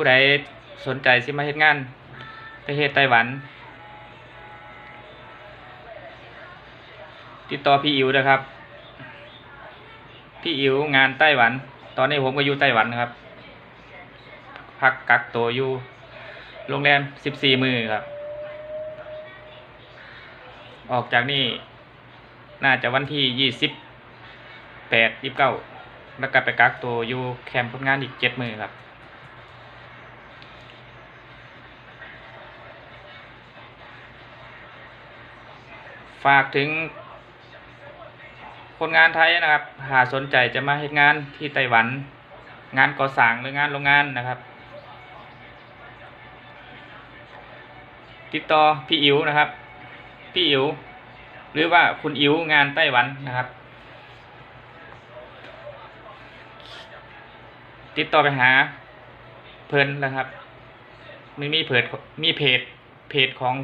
ผู้ใดสนใจสิมาเฮ็ดงานประเทศไต้หวัน ติดต่อพี่อิ๋วนะครับ พี่อิ๋วงานไต้หวัน ตอนนี้ผมก็อยู่ไต้หวันนะครับ พักกักตัวอยู่โรงแรมสิบสี่มือครับ ออกจากนี่น่าจะวันที่ยี่สิบแปดยี่สิบเก้าแล้วก็ไปกักตัวอยู่แคมป์คนงานอีกเจ็ดมือครับ ฝากถึง คนงานไทยนะครับ หาสนใจจะมาเฮ็ดงานที่ไต้หวัน งานก่อสร้างหรืองานโรงงานนะครับ ติดต่อพี่อิ๋วนะครับ พี่อิ๋วหรือว่าคุณอิ๋วงานไต้หวันนะครับ ติดต่อไปหาเพิ่นนะครับ ไม่มีเพจมีเพจเพจของ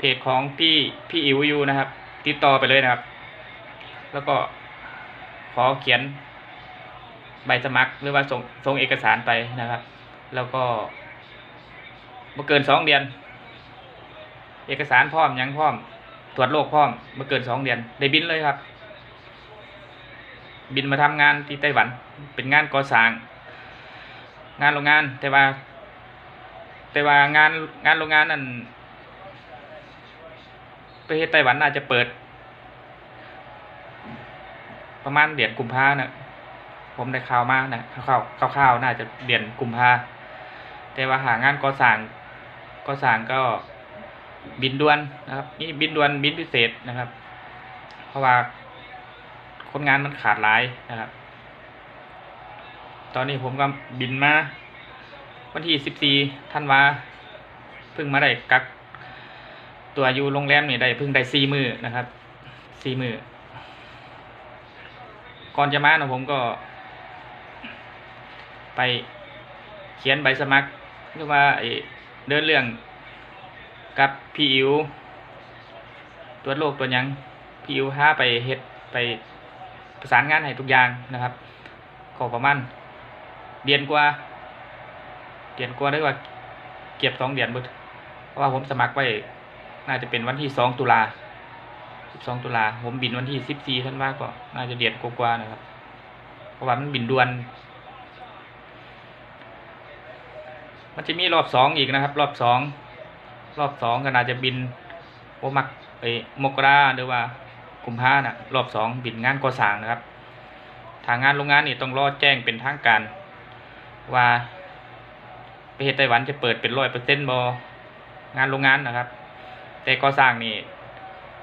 เพจของพี่พี่อิ๋วอยู่นะครับ ติดต่อไปเลยนะครับ แล้วก็ขอเขียนใบสมัครหรือว่าส่งส่งเอกสารไปนะครับ แล้วก็เมื่อเกินสองเดือน เอกสารพร้อมยังพร้อม ตรวจโรคพร้อมเมื่อเกินสองเดือน ได้บินเลยครับ บินมาทำงานที่ไต้หวัน เป็นงานก่อสร้าง งานโรงงานแต่ว่า แต่ว่างานงานโรงงานนั่น ประเทศไต้หวันน่าจะเปิด ประมาณเดือนกุมภาเนะผมได้ข่าวมานะคร่าวๆคร่าวๆน่าจะเดือนกุมภาแต่ว่าหางานก่อสร้างก่อสร้างก็บินด่วนนะครับนี่บินด่วนบินพิเศษนะครับ เพราะว่าคนงานมันขาดหลายนะครับ ตอนนี้ผมก็บินมา วันที่สิบสี่ธันวาเพิ่งมาได้กัก ตัวอยู่โรงแรมนี่ได้เพิ่งได้สี่มือนะครับสี่มือก่อนจะมานะผมก็ ไปเขียนใบสมัครหรือว่าเดินเรื่องกับพี่อิวตรวโรคตัวยังพี่อิวห้าไปเฮ็ดไปประสานงานให้ทุกอย่างนะครับก็ประมาณเดือนกว่าเดือนกว่าได้ว่า เก็บสองเดือนบิดเพราะว่าผมสมัครไว้ น่าจะเป็นวันที่สองตุลา12ตุลาผมบินวันที่14ธันว่าก็น่าจะเดือนกว่าๆนะครับ เพราะว่ามันบินด่วน มันจะมีรอบสองอีกนะครับ รอบสองรอบสองก็น่าจะบินโอมักไปมกราหรือว่ากุมภานะรอบสองบินงานก่อสร้างนะครับ ทางงานโรงงานนี่ต้องรอแจ้งเป็นทางการ ว่าประเทศไต้หวันจะเปิดเป็นร้อยเปอร์เซ็นต์บองานโรงงานนะครับ แต่ก่อสร้างนี่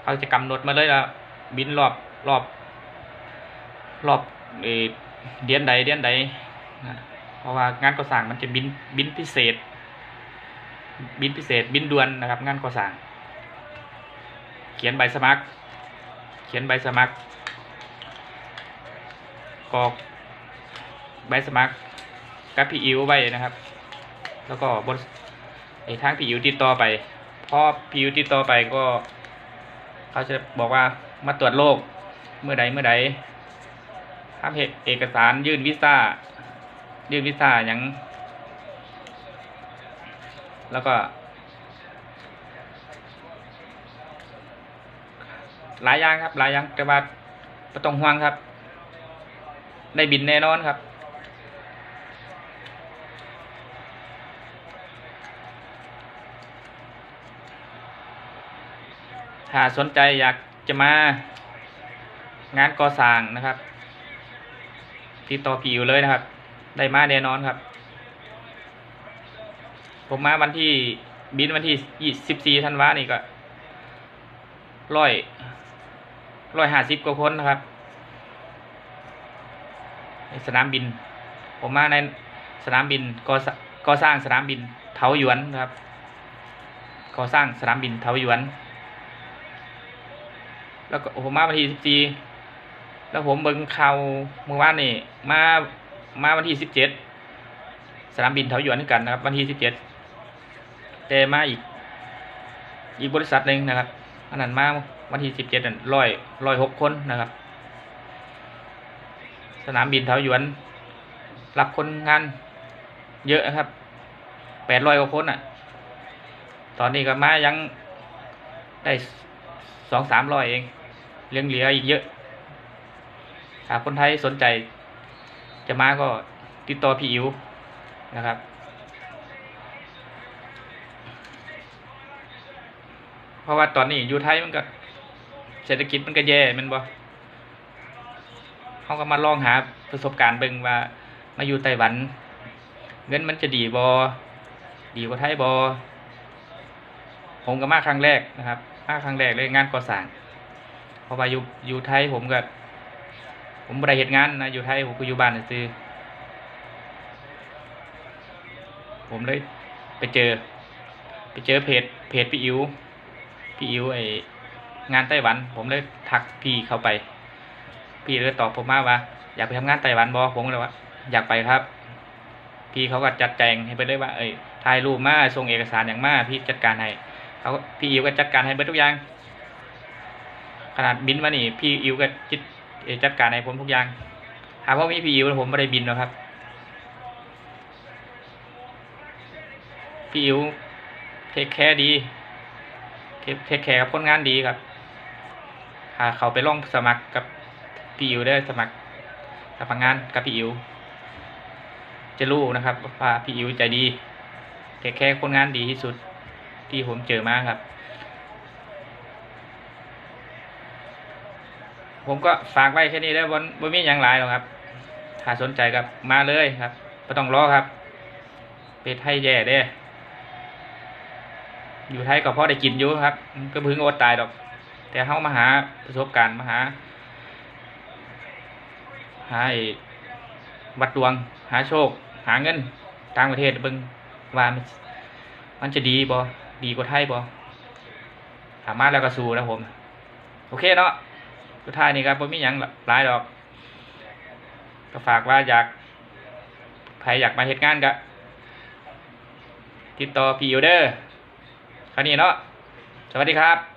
เขาจะกำหนดมาเลยว่าบินรอบรอบรอบเอเดือนใดเดือนใดเพราะว่างานก่อสร้างมันจะบินบินพิเศษ บินพิเศษ บินด่วนนะครับ งานก่อสร้าง เขียนใบสมัคร เขียนใบสมัครกรอกใบสมัครกับพี่อิวไว้นะครับ แล้วก็บนไอ้ทางพี่อิวติดต่อไป พอพี่อิวติดต่อไปก็ เขาจะบอกว่ามาตรวจโรคเมื่อใดเมื่อใดทำเอกสารยื่นวีซ่า ยื่นวีซ่าอย่างแล้วก็ หลายอย่างครับ หลายอย่างแต่ว่าต้องห่วงครับ ได้บินแน่นอนครับ ถ้าสนใจอยากจะมางานก่อสร้างนะครับ ติดต่อพี่อยู่เลยนะครับ ได้มาแน่นอนครับ ผมมาวันที่บินวันที่ยี่สิบสี่ธันวานี่ก็ร้อยร้อยห้าสิบกว่าคนนะครับในสนามบิน ผมมาในสนามบินก่อสก่อสร้างสนามบินเทาหยวนนะครับก่อสร้างสนามบินเทาหยวน แล้วก็ผมมาวันที่สิบสี่แล้วผมเบิ่งข่าวเมื่อวานนี่มามาวันที่สิบเจ็ดสนามบินเถาหยวนด้วยกันนะครับ วันที่สิบเจ็ดแต่มาอีก อีกบริษัทหนึ่งนะครับอันนั้นมาวันที่สิบเจ็ดร้อยร้อยหกคนนะครับ สนามบินเถาหยวนรับคนงานเยอะนะครับแปดร้อยกว่าคนอะ ตอนนี้ก็มายังได้สองสามร้อยเอง เลี้ยงเหลืออีกเยอะ หากคนไทยสนใจ จะมาก็ติดต่อพี่อิ๋วนะครับ เพราะว่าตอนนี้อยู่ไทยมันก็เศรษฐกิจมันก็แย่มันบ่เขาก็มาลองหาประสบการณ์เบิ่งว่า มาอยู่ไต้หวัน เงินมันจะดีบอดีกว่าไทยบอผมก็มาครั้งแรกนะครับ มาครั้งแรกเลยงานก่อสร้าง พราะว่าอยู่อยู่ไทยผมก็ผมบ่ได้เฮ็ดงานนะอยู่ไทยผมก็อยู่บ้านซื่อผมเลยไปเจอ ไปเจอเพจเพจพี่อิ๋วพี่อิ๋วไองานไต้หวัน ผมเลยทักพี่เข้าไป พี่เลยตอบผมมาว่า อยากไปทำงานไต้หวันบอผมเลยว่าอยากไปครับ พี่เขาก็จัดแจงให้ไปเลยว่าเอ้ยถ่ายรูปมาส่งเอกสารอย่างมาพี่จัดการให้เขาก็พี่อิวก็จัดการให้เบิดทุกอย่าง ขนาดบินมานี่ พี่อิวก็จิตจัดการให้ผมทุกอย่าง หากว่ามีพี่อิวผมไม่ได้บินหรอกครับ พี่อิวเทคแคร์ดีเทคแคร์กับคนงานดีครับหาเขาไปลองสมัครกับพี่อิวได้สมัครสมัครงานกับพี่อิวจะรู้นะครับว่าพี่อิวใจดีแค่แค่คนงานดีที่สุดที่ผมเจอมาครับ ผมก็ฝากไว้แค่นี้แล้วบนบนมีอย่างหลายหรอกครับ ถ้าสนใจกับมาเลยครับไม่ต้องรอครับ เป็ดไทยแย่เด้อยู่ไทยก็พอได้กินอยู่ครับ ก็พึ่งอดตายดอก แต่เข้ามาหาประสบการณ์มาหา หาอ้วัดดวง หาโชค หาเงินต่างประเทศเบิ่งว่ามันจะดีบ่ดีกว่าไทยบ่สามารถแล้วก็สู้นะผม โอเคเนาะ สุดท้ายนี่ครับผมมีอย่างหลายดอก ก็ฝากว่าอยากใครอยากมาเหตุงานก็ติดต่อพี่อยู่เด้อคราวนี้เนาะสวัสดีครับ